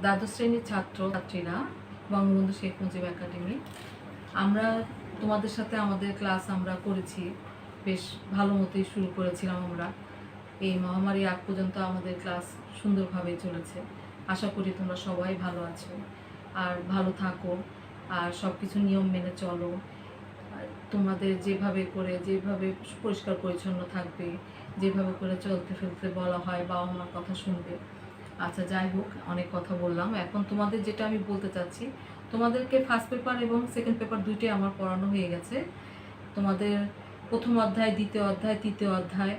দ্বাদশ শ্রেণির ছাত্র, ছাত্রীরা, বঙ্গবন্ধু শেখ মুজিব একাডেমি। আমরা তোমাদের সাথে আমাদের ক্লাস আমরা করেছি। বেশ ভালো মতোই শুরু করেছিলাম আমরা। এই মহামারী আগ পর্যন্ত আমাদের ক্লাস সুন্দরভাবে চলেছে। আশা করি তোমরা সবাই ভালো আছো। আর ভালো থাকো। আর সব কিছু নিয়ম মেনে চলো। তোমাদের যেভাবে করে, যেভাবে পরিষ্কার পরিচ্ছন্ন থাকবে, যেভাবে করে চলতে ফেলতে বলা হয় বাবা মার কথা শুনবে। আচ্ছা যাই হোক, অনেক কথা বললাম। এখন তোমাদের যেটা আমি বলতে চাচ্ছি, তোমাদেরকে ফার্স্ট পেপার এবং সেকেন্ড পেপার দুইটাই আমার পড়ানো হয়ে গেছে। তোমাদের প্রথম অধ্যায়, দ্বিতীয় অধ্যায়, তৃতীয় অধ্যায়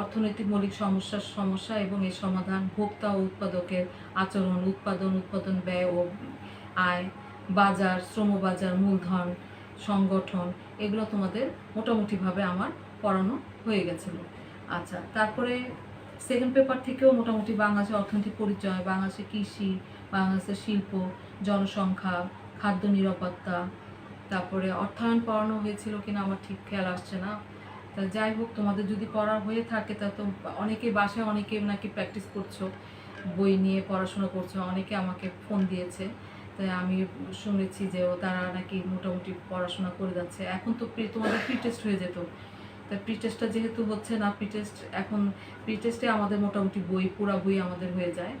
অর্থনৈতিক মৌলিক সমস্যার সমস্যা এবং এর সমাধান, ভোক্তা ও উৎপাদকের আচরণ, উৎপাদন উৎপাদন, ব্যয় ও আয়, বাজার শ্রমবাজার মূলধন, সংগঠন, এগুলো তোমাদের মোটামুটিভাবে আমার পড়ানো হয়ে গেছিল। আচ্ছা তারপরে সেকেন্ড পেপার থেকেও মোটামুটি বাংলাদেশের অর্থনৈতিক পরিচয় বাংলাদেশের কৃষি বাংলাদেশের শিল্প, জনসংখ্যা, খাদ্য নিরাপত্তা, তারপরে অর্থায়ন পড়ানো হয়েছিল কিনা আমার ঠিক খেয়াল আসছে না। তা যাই হোক, তোমাদের যদি পড়া হয়ে থাকে, তা তো অনেকে বাসায় অনেকে নাকি প্র্যাকটিস করছ, বই নিয়ে পড়াশোনা করছ, অনেকে আমাকে ফোন দিয়েছে। তাই আমি শুনেছি যে ও তারা নাকি মোটামুটি পড়াশোনা করে যাচ্ছে। এখন তো তোমাদের প্রি টেস্ট হয়ে যেত। তা প্রি টেস্টটা যেহেতু হচ্ছে না প্রি টেস্ট এখন প্রি টেস্টে আমাদের মোটামুটি বই, পুরা বই আমাদের হয়ে যায়।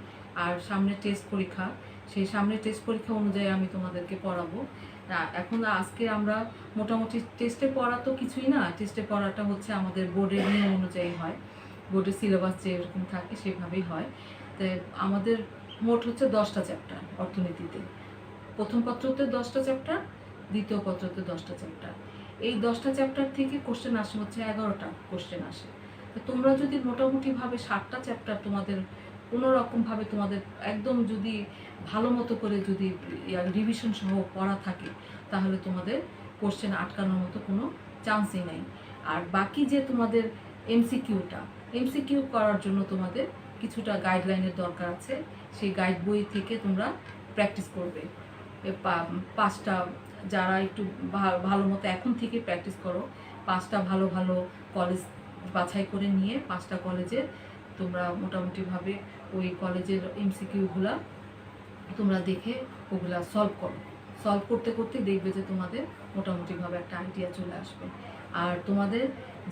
আর সামনে টেস্ট পরীক্ষা, সেই সামনে টেস্ট পরীক্ষা অনুযায়ী আমি তোমাদেরকে পড়াবো। এখন আজকে আমরা মোটামুটি টেস্টে পড়া তো কিছুই না টেস্টে পড়াটা হচ্ছে আমাদের বোর্ডের নিয়ম অনুযায়ী হয়। বোর্ডের সিলেবাস যেরকম থাকে সেভাবেই হয়। তো আমাদের মোট হচ্ছে দশটা চ্যাপ্টার অর্থনীতিতে। প্রথম পত্রতে দশটা চ্যাপ্টার দ্বিতীয় পত্রতে দশটা চ্যাপ্টার এই দশটা চ্যাপ্টার থেকে কোশ্চেন আসে, হচ্ছে এগারোটা কোশ্চেন আসে। তো তোমরা যদি মোটামুটিভাবে ষাটটা চ্যাপ্টার তোমাদের কোনোরকমভাবে তোমাদের একদম যদি ভালো মতো করে যদি রিভিশন সহ পড়া থাকে, তাহলে তোমাদের কোশ্চেন আটকানোর মতো কোনো চান্সই নেই। আর বাকি যে তোমাদের এমসিকিউটা এমসিকিউ করার জন্য তোমাদের কিছুটা গাইডলাইনের দরকার আছে। সেই গাইড বই থেকে তোমরা প্র্যাকটিস করবে। পাঁচটা যারা একটু ভালো মতো এখন থেকে প্র্যাকটিস করো, পাঁচটা ভালো ভালো কলেজ বাছাই করে নিয়ে পাঁচটা কলেজে তোমরা মোটামুটিভাবে ওই কলেজের এমসিকিউগুলা তোমরা দেখে ওগুলা সলভ করো। সলভ করতে করতে দেখবে যে তোমাদের মোটামুটিভাবে একটা আইডিয়া চলে আসবে। আর তোমাদের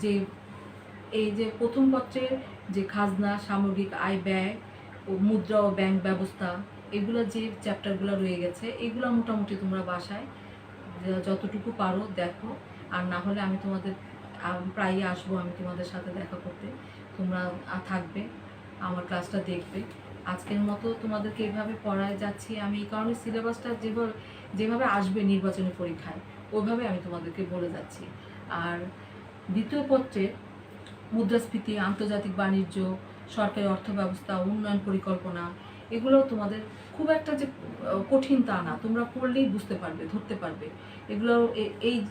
যে, এই যে প্রথম পত্রের যে খাজনা, সামগ্রিক আয় ব্যয়, ও মুদ্রা ও ব্যাংক ব্যবস্থা, এগুলো যে চ্যাপ্টারগুলো রয়ে গেছে, এগুলো মোটামুটি তোমরা বাসায় যতটুকু পারো দেখো। আর না হলে আমি তোমাদের প্রায়ই আসব আমি তোমাদের সাথে দেখা করতে। তোমরা থাকবে, আমার ক্লাসটা দেখবে। আজকের মতো তোমাদেরকে এইভাবে পড়ায় যাচ্ছি আমি এই কারণে সিলেবাসটা যেভাবে যেভাবে আসবে নির্বাচনী পরীক্ষায়, ওইভাবে আমি তোমাদেরকে বলে যাচ্ছি। আর দ্বিতীয় পত্রে মুদ্রাস্ফীতি, আন্তর্জাতিক বাণিজ্য, সরকারি অর্থ ব্যবস্থা উন্নয়ন পরিকল্পনা এগুলো তোমাদের খুব একটা যে কঠিন তা না। তোমরা পড়লেই বুঝতে পারবে, ধরতে পারবে। এগুলো এই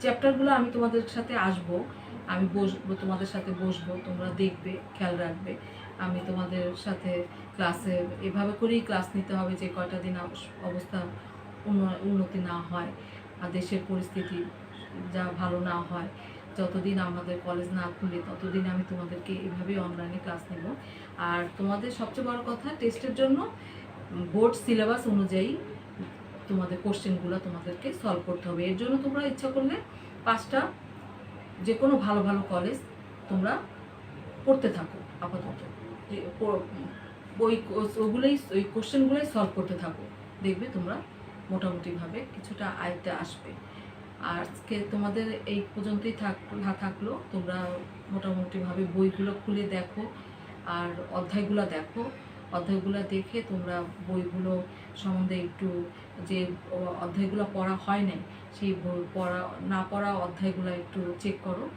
চ্যাপ্টারগুলো আমি তোমাদের সাথে আসব। আমি বসবো তোমাদের সাথে বসবো, তোমরা দেখবে, খেয়াল রাখবে। আমি তোমাদের সাথে ক্লাসে, এভাবে করেই ক্লাস নিতে হবে যে কয়টা দিন অবস- অবস্থা উন্ন- উন্নতি না হয়, আর দেশের পরিস্থিতি যা ভালো না হয়। যতদিন আমাদের কলেজ না খুলে, ততদিন আমি তোমাদেরকে এভাবেই অনলাইনে ক্লাস নেব। আর তোমাদের সবচেয়ে বড় কথা টেস্টের জন্য বোর্ড সিলেবাস অনুযায়ী তোমাদের কোশ্চেনগুলো তোমাদেরকে সলভ করতে হবে। এর জন্য তোমরা ইচ্ছা করলে পাঁচটা যে কোনো ভালো ভালো কলেজ তোমরা পড়তে থাকো আপাতত। ওই ওগুলোই, ওই কোশ্চেনগুলোই সলভ করতে থাকো। দেখবে তোমরা মোটামুটিভাবে কিছুটা আয়টা আসবে। আজকে তোমাদের এই পর্যন্তই থাক থাকল, তোমরা মোটামুটিভাবে বইগুলো খুলে দেখো আর অধ্যায়গুলো দেখো। অধ্যায়গুলো দেখে তোমরা বইগুলো সম্বন্ধে একটু যে অধ্যায়গুলো পড়া হয় নাই, সেই পড়া, না পড়া অধ্যায়গুলো একটু চেক করো।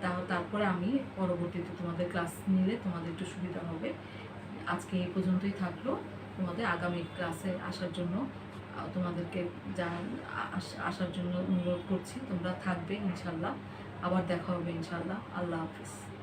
তা- তারপরে আমি পরবর্তীতে তোমাদের ক্লাস নিলে তোমাদের একটু সুবিধা হবে। আজকে এই পর্যন্তই থাকল। তোমাদের আগামী ক্লাসে আসার জন্য তোমাদেরকে যা আস- আসার জন্য অনুরোধ করছি, তোমরা থাকবে ইনশাল্লাহ। আবার দেখা হবে ইনশাল্লাহ। আল্লাহ হাফিজ।